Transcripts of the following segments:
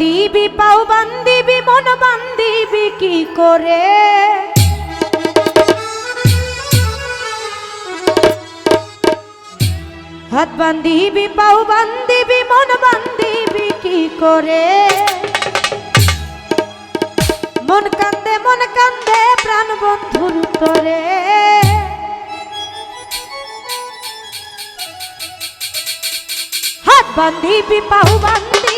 দিবি পাও বান্দিবি, মন বান্দিবি, কি করে? হাত বান্দিবি, পাও বান্দিবি, মন বান্দিবি, কি করে? মন কান্দে মন কান্দে, প্রাণ বন্ধুর তরে। হাত বান্দিবি, পাও বান্দি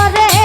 correr.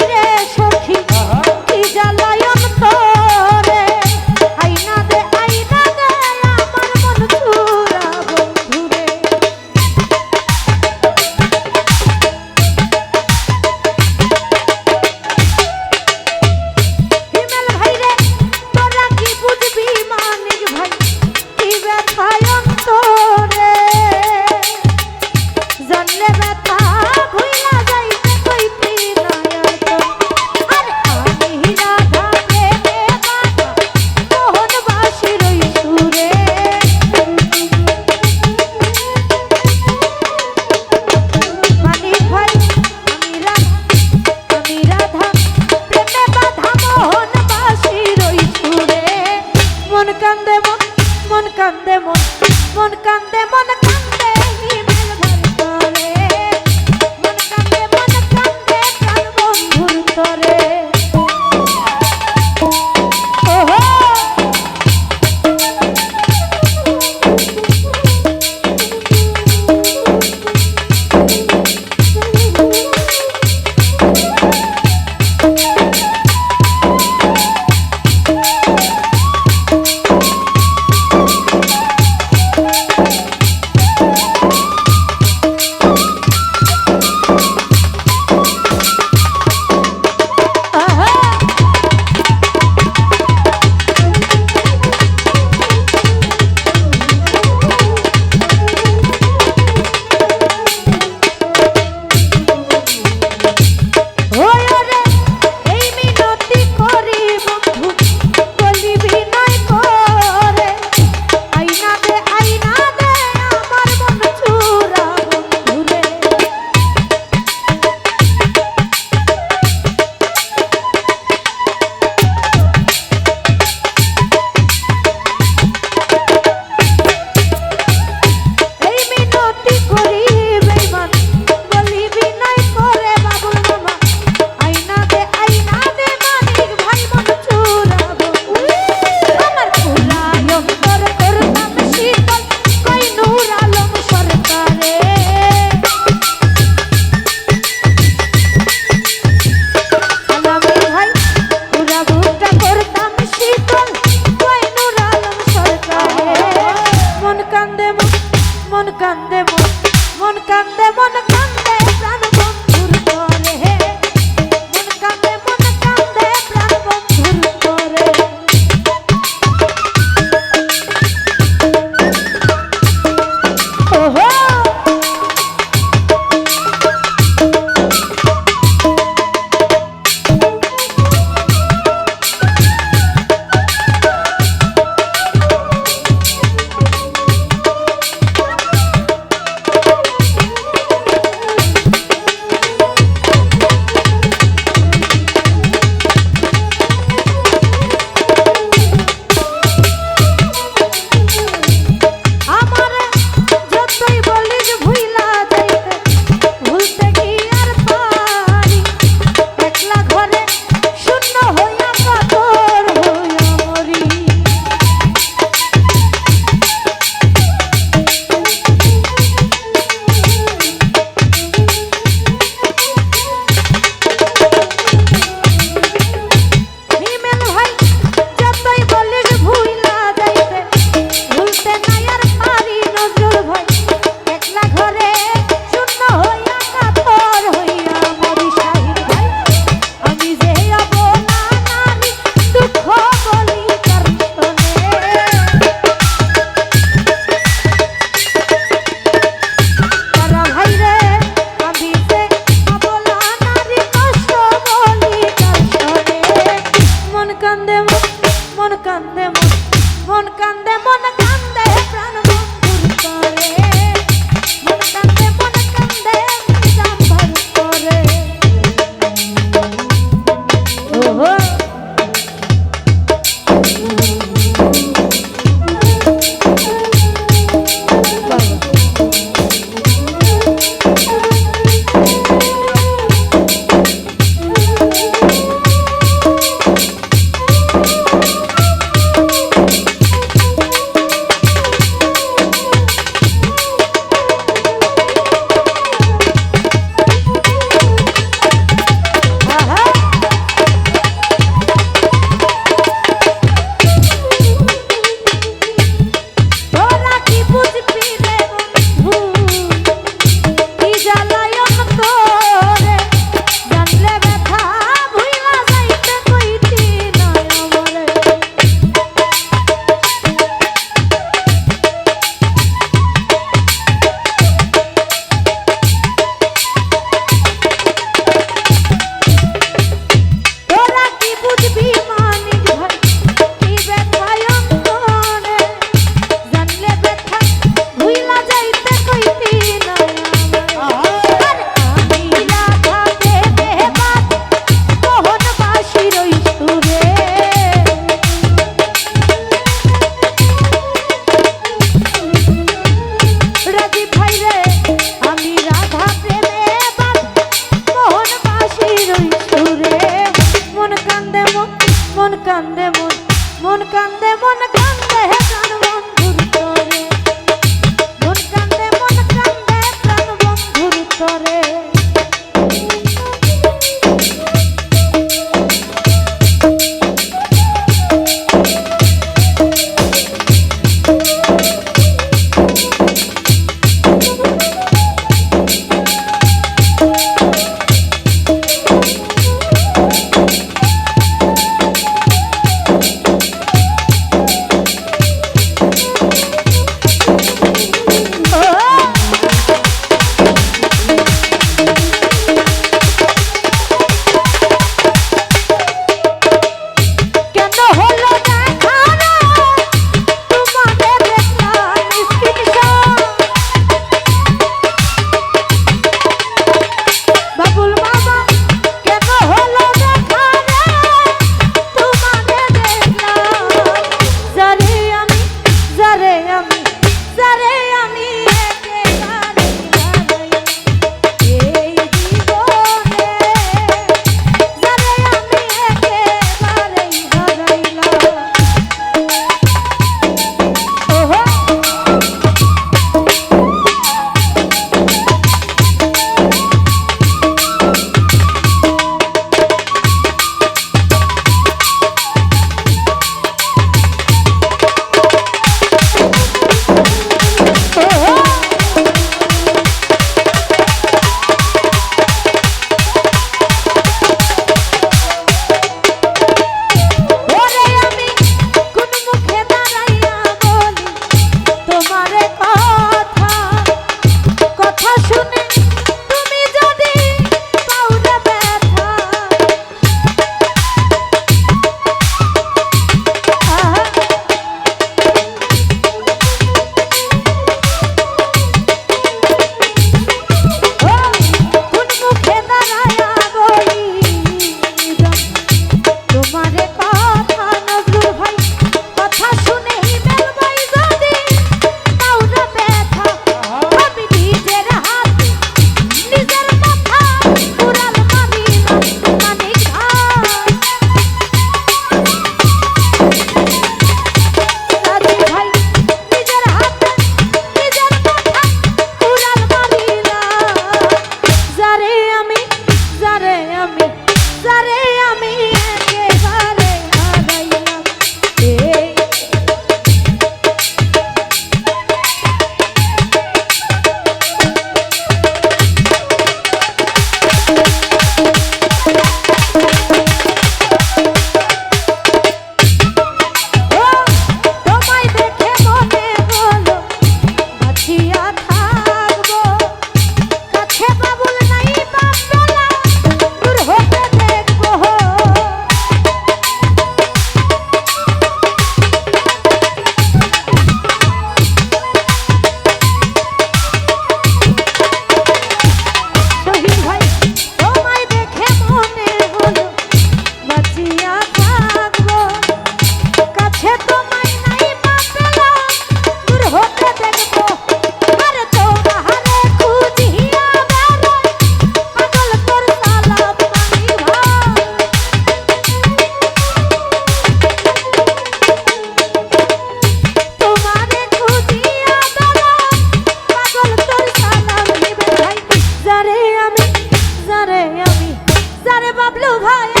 বাবলু ভাই